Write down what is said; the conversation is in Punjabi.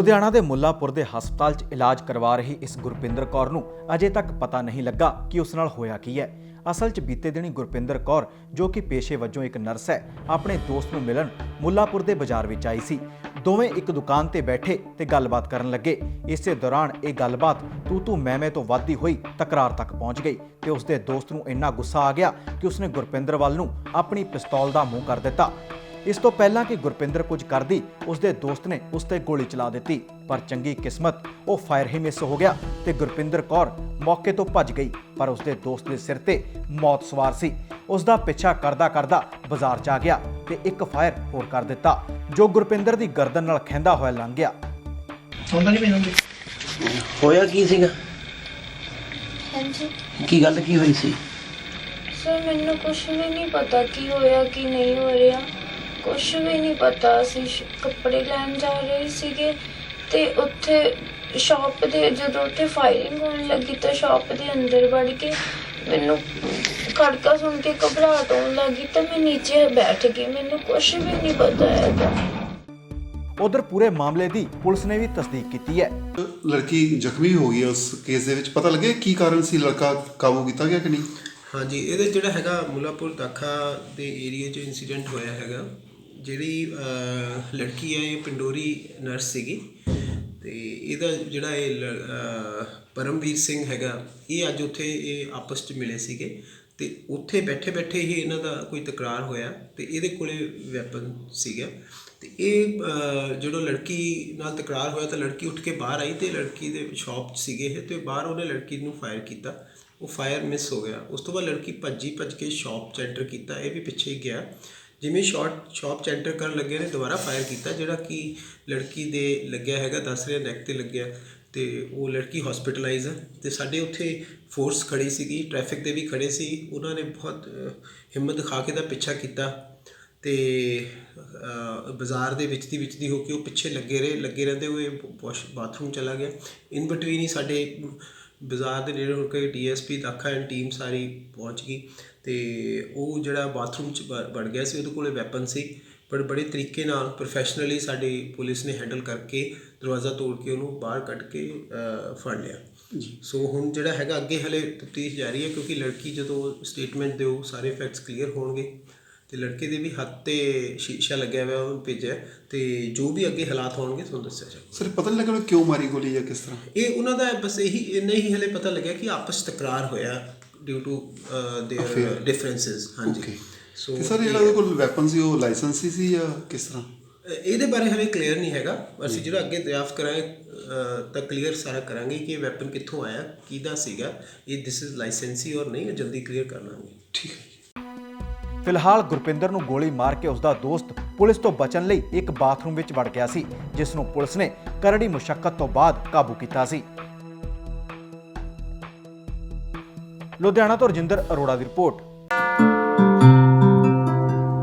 ਲੁਧਿਆਣਾ ਦੇ ਮੁੱਲਾਪੁਰ ਦੇ ਹਸਪਤਾਲ 'ਚ ਇਲਾਜ ਕਰਵਾ ਰਹੀ ਇਸ ਗੁਰਪਿੰਦਰ ਕੌਰ ਨੂੰ ਅਜੇ ਤੱਕ ਪਤਾ ਨਹੀਂ ਲੱਗਾ ਕਿ ਉਸ ਨਾਲ ਹੋਇਆ ਕੀ ਹੈ। ਅਸਲ 'ਚ ਬੀਤੇ ਦਿਨੀ ਗੁਰਪਿੰਦਰ ਕੌਰ, ਜੋ ਕਿ ਪੇਸ਼ੇ ਵਜੋਂ ਇੱਕ ਨਰਸ ਹੈ, ਆਪਣੇ ਦੋਸਤ ਨੂੰ ਮਿਲਣ ਮੁੱਲਾਪੁਰ ਦੇ ਬਾਜ਼ਾਰ ਵਿੱਚ ਆਈ ਸੀ। ਦੋਵੇਂ ਇੱਕ ਦੁਕਾਨ ਤੇ ਬੈਠੇ ਤੇ ਗੱਲਬਾਤ ਕਰਨ ਲੱਗੇ। ਇਸੇ ਦੌਰਾਨ ਇਹ ਗੱਲਬਾਤ ਤੂ ਤੂ ਮੈਂ ਮੈਂ ਤੋਂ ਵੱਧਦੀ ਹੋਈ ਤਕਰਾਰ ਤੱਕ ਪਹੁੰਚ ਗਈ ਤੇ ਉਸਦੇ ਦੋਸਤ ਨੂੰ ਇੰਨਾ ਗੁੱਸਾ ਆ ਗਿਆ ਕਿ ਉਸਨੇ ਗੁਰਪਿੰਦਰ ਵੱਲ ਨੂੰ ਆਪਣੀ ਪਿਸਤੌਲ ਦਾ ਮੂੰਹ ਕਰ ਦਿੱਤਾ। ਇਸ ਤੋਂ ਪਹਿਲਾਂ ਕਿ ਗੁਰਪਿੰਦਰ ਕੁਝ ਕਰਦੀ ਉਸਦੇ ਦੋਸਤ ਨੇ ਉਸ ਤੇ ਗੋਲੀ ਚਲਾ ਦਿੱਤੀ ਪਰ ਚੰਗੀ ਕਿਸਮਤ ਉਹ ਫਾਇਰ ਹੀ ਮਿਸ ਹੋ ਗਿਆ ਤੇ ਗੁਰਪਿੰਦਰ ਕੌਰ ਮੌਕੇ ਤੋਂ ਭੱਜ ਗਈ ਪਰ ਉਸਦੇ ਦੋਸਤ ਦੇ ਸਿਰ ਤੇ ਮੌਤ ਸਵਾਰ ਸੀ। ਉਸ ਦਾ ਪਿੱਛਾ ਕਰਦਾ ਕਰਦਾ ਬਾਜ਼ਾਰ 'ਚ ਆ ਗਿਆ ਤੇ ਇੱਕ ਫਾਇਰ ਹੋਰ ਕਰ ਦਿੱਤਾ ਜੋ ਗੁਰਪਿੰਦਰ ਦੀ ਗਰਦਨ ਨਾਲ ਖੈਂਦਾ ਹੋਇਆ ਲੰਘ ਗਿਆ। ਹੁੰਦਾ ਨਹੀਂ ਮੈਨੂੰ। ਹੋਇਆ ਕੀ ਸੀਗਾ? ਹਾਂਜੀ। ਕੀ ਗੱਲ ਕੀ ਹੋਈ ਸੀ? ਸਰ ਮੈਨੂੰ ਕੁਝ ਵੀ ਨਹੀਂ ਪਤਾ ਕੀ ਹੋਇਆ ਕੀ ਨਹੀਂ ਹੋ ਰਿਹਾ। ਕੁਝ ਵੀ ਨਹੀਂ ਪਤਾ ਅਸੀਂ ਸ਼- ਕੱਪੜੇ ਲੈਣ ਜਾ ਰਹੇ ਸੀਗੇ ਤੇ ਉੱਥੇ ਸ਼ਾਪ ਦੇ ਜਦੋਂ ਉੱਥੇ ਫਾਇਰਿੰਗ ਹੋਣ ਲੱਗੀ ਤਾਂ ਸ਼ਾਪ ਦੇ ਅੰਦਰ ਵੜ ਕੇ ਮੈਨੂੰ ਖੜਕਾ ਸੁਣ ਕੇ ਘਬਰਾਹਟ ਹੋਣ ਲੱਗੀ ਤਾਂ ਮੈਂ ਨੀਚੇ ਬੈਠ ਗਈ। ਮੈਨੂੰ ਕੁਝ ਵੀ ਨਹੀਂ ਪਤਾ ਹੈਗਾ। ਉਧਰ ਪੂਰੇ ਮਾਮਲੇ ਦੀ ਪੁਲਿਸ ਨੇ ਵੀ ਤਸਦੀਕ ਕੀਤੀ ਹੈ। ਲੜਕੀ ਜ਼ਖਮੀ ਹੋ ਗਈ ਉਸ ਕੇਸ ਦੇ ਵਿੱਚ ਪਤਾ ਲੱਗਿਆ ਕੀ ਕਾਰਨ ਸੀ? ਲੜਕਾ ਕਾਬੂ ਕੀਤਾ ਗਿਆ ਕਿ ਨਹੀਂ? ਹਾਂਜੀ ਇਹਦੇ ਜਿਹੜਾ ਹੈਗਾ ਮੁਲਾਪੁਰ ਦਾਖਾ ਦੇ ਏਰੀਆ 'ਚ ਇਨਸੀਡੈਂਟ ਹੋਇਆ ਹੈਗਾ। ਜਿਹੜੀ ਲੜਕੀ ਹੈ ਇਹ ਪਿੰਡੋਰੀ ਨਰਸ ਸੀਗੀ। ਤੇ ਇਹਦਾ ਜਿਹੜਾ ਇਹ ਲ- ਅਹ, ਪਰਮਵੀਰ ਸਿੰਘ ਹੈਗਾ ਇਹ ਅੱਜ ਉੱਥੇ ਇਹ ਆਪਸ 'ਚ ਮਿਲੇ ਸੀਗੇ। ਤੇ ਉੱਥੇ ਬੈਠੇ ਬੈਠੇ ਹੀ ਇਹਨਾਂ ਦਾ ਕੋਈ ਤਕਰਾਰ ਹੋਇਆ ਤੇ ਇਹਦੇ ਕੋਲੇ ਵੈਪਨ ਸੀਗਾ। ਤੇ ਇਹ ਜਦੋਂ ਲੜਕੀ ਨਾਲ ਤਕਰਾਰ ਹੋਇਆ ਤਾਂ ਲੜਕੀ ਉੱਠ ਕੇ ਬਾਹਰ ਆਈ ਤੇ ਲੜਕੀ ਦੇ ਸ਼ਾਪ 'ਚ ਸੀਗੇ ਇਹ ਤੇ ਬਾਹਰ ਉਹਨੇ ਲੜਕੀ ਨੂੰ ਫਾਇਰ ਕੀਤਾ। ਉਹ ਫਾਇਰ ਮਿਸ ਹੋ ਗਿਆ। ਉਸ ਤੋਂ ਬਾਅਦ ਲੜਕੀ ਭੱਜੀ ਭੱਜ ਕੇ ਸ਼ਾਪ 'ਚ ਐਂਟਰ ਕੀਤਾ, ਇਹ ਵੀ ਪਿੱਛੇ ਹੀ ਗਿਆ। ਜਿਵੇਂ ਸ਼ਾਟ ਸ਼ਾਪ 'ਚ ਐਂਟਰ ਕਰਨ ਲੱਗੇ ਨੇ, ਦੁਬਾਰਾ ਫਾਇਰ ਕੀਤਾ, ਜਿਹੜਾ ਕਿ ਲੜਕੀ ਦੇ ਲੱਗਿਆ ਹੈਗਾ, ਦੱਸ ਰਿਹਾ ਨੈਕ ਤੇ ਲੱਗਿਆ। ਤੇ ਉਹ ਲੜਕੀ ਹਸਪੀਟਲਾਈਜ਼ ਹੈ। ਤੇ ਸਾਡੇ ਉੱਥੇ ਫੋਰਸ ਖੜੀ ਸੀਗੀ ਟ੍ਰੈਫਿਕ ਦੇ ਵੀ ਖੜੇ ਸੀ। ਉਹਨਾਂ ਨੇ ਬਹੁਤ ਹਿੰਮਤ ਦਿਖਾ ਕੇ ਦਾ ਪਿੱਛਾ ਕੀਤਾ। ਤੇ ਬਾਜ਼ਾਰ ਦੇ ਵਿੱਚ ਦੀ ਵਿੱਚ ਦੀ ਹੋ ਕੇ ਉਹ ਪਿੱਛੇ ਲੱਗੇ ਰਹੇ, ਲੱਗੇ ਰਹਿੰਦੇ ਹੋਏ ਵਾਸ਼ ਬਾਥਰੂਮ ਚਲਾ ਗਿਆ। ਇਨ ਬਿਟਵੀਨ ਹੀ ਸਾਡੇ ਬਾਜ਼ਾਰ ਦੇ ਨੇੜੇ ਹੋ ਕੇ ਡੀਐਸਪੀ ਦਾਖਾ ਐਂਡ ਟੀਮ ਸਾਰੀ ਪਹੁੰਚ ਗਈ ਤੇ ਉਹ ਜਿਹੜਾ ਬਾਥਰੂਮ ਚ ਵੜ- ਗਿਆ ਸੀ ਉਹਦੇ ਕੋਲੇ ਵੈਪਨ ਸੀ। ਪਰ ਬੜੇ ਤਰੀਕੇ ਨਾਲ ਪ੍ਰੋਫੈਸ਼ਨਲੀ ਸਾਡੀ ਪੁਲਿਸ ਨੇ ਹੈਂਡਲ ਕਰਕੇ ਦਰਵਾਜ਼ਾ ਤੋੜ ਕੇ ਉਹਨੂੰ ਬਾਹਰ ਕੱਢ ਕੇ ਫੜ ਲਿਆ। ਸੋ ਹੁਣ ਜਿਹੜਾ ਹੈਗਾ ਅੱਗੇ ਹਲੇ ਤਫਤੀਸ਼ ਜਾਰੀ ਹੈ ਕਿਉਂਕਿ ਲੜਕੀ ਜਦੋਂ ਸਟੇਟਮੈਂਟ ਦਿਓ ਸਾਰੇ ਫੈਕਟਸ ਕਲੀਅਰ ਹੋਣਗੇ। ਤੇ ਲੜਕੇ ਦੇ ਵੀ ਹੱਥ ਤੇ ਸ਼ੀਸ਼ਾ ਲੱਗਿਆ ਹੋਇਆ ਉਹਨੂੰ ਭੇਜਿਆ ਤੇ ਜੋ ਵੀ ਅੱਗੇ ਹਾਲਾਤ ਹੋਣਗੇ ਤੁਹਾਨੂੰ ਦੱਸਿਆ ਜਾਊਗਾ ਸਰ ਪਤਾ ਨਹੀਂ ਲੱਗਾ ਵੀ ਕਿਉਂ ਮਾਰੀ ਗੋਲੀ ਜਾਂ ਕਿਸ ਤਰ੍ਹਾਂ ਇਹ ਉਹਨਾਂ ਦਾ ਬਸ ਇਹੀ ਇੰਨਾ ਹੀ ਹਲੇ ਪਤਾ ਲੱਗਿਆ ਕਿ ਆਪਸ 'ਚ ਤਕਰਾਰ ਹੋਇਆ due to there Affair. Differences ਹਾਂਜੀ Okay. ਸੋ ਤੇ ਸਰ ਜਿਹੜਾ ਉਹਦੇ ਕੋਲ ਵੈਪਨ ਸੀ ਉਹ ਲਾਇਸੈਂਸੀ ਸੀ ਜਾਂ ਕਿਸ ਤਰ੍ਹਾਂ ਇਹਦੇ ਬਾਰੇ ਹਲੇ ਕਲੀਅਰ ਨਹੀਂ ਹੈਗਾ ਅਸੀਂ ਜਿਹੜਾ ਅੱਗੇ ਦਰਿਆਫਤ ਕਰਾਂਗੇ ਅਹ, ਤਾਂ ਕਲੀਅਰ ਸਾਰਾ ਕਰਾਂਗੇ ਕਿ ਇਹ ਵੈਪਨ ਕਿੱਥੋਂ ਆਇਆ ਕਿਹਦਾ ਸੀਗਾ ਇਹ ਦਿਸ ਇਜ਼ ਲਾਇਸੈਂਸੀ ਔਰ ਨਹੀਂ ਇਹ ਜਲਦੀ ਕਲੀਅਰ ਕਰ ਲਾਂਗੇ ਠੀਕ ਹੈ ਫਿਲਹਾਲ ਗੁਰਪਿੰਦਰ ਨੂੰ ਗੋਲੀ ਮਾਰ ਕੇ ਉਸਦਾ ਦੋਸਤ ਪੁਲਿਸ ਤੋਂ ਬਚਣ ਲਈ ਇੱਕ ਬਾਥਰੂਮ ਵਿੱਚ ਵੜ ਗਿਆ ਸੀ, ਜਿਸ ਨੂੰ ਪੁਲਿਸ ਨੇ ਕਰੜੀ ਮੁਸ਼ਕਲ ਤੋਂ ਬਾਅਦ ਕਾਬੂ ਕੀਤਾ ਸੀ। ਲੁਧਿਆਣਾ ਤੋਂ ਰਜਿੰਦਰ ਅਰੋੜਾ ਦੀ ਰਿਪੋਰਟ।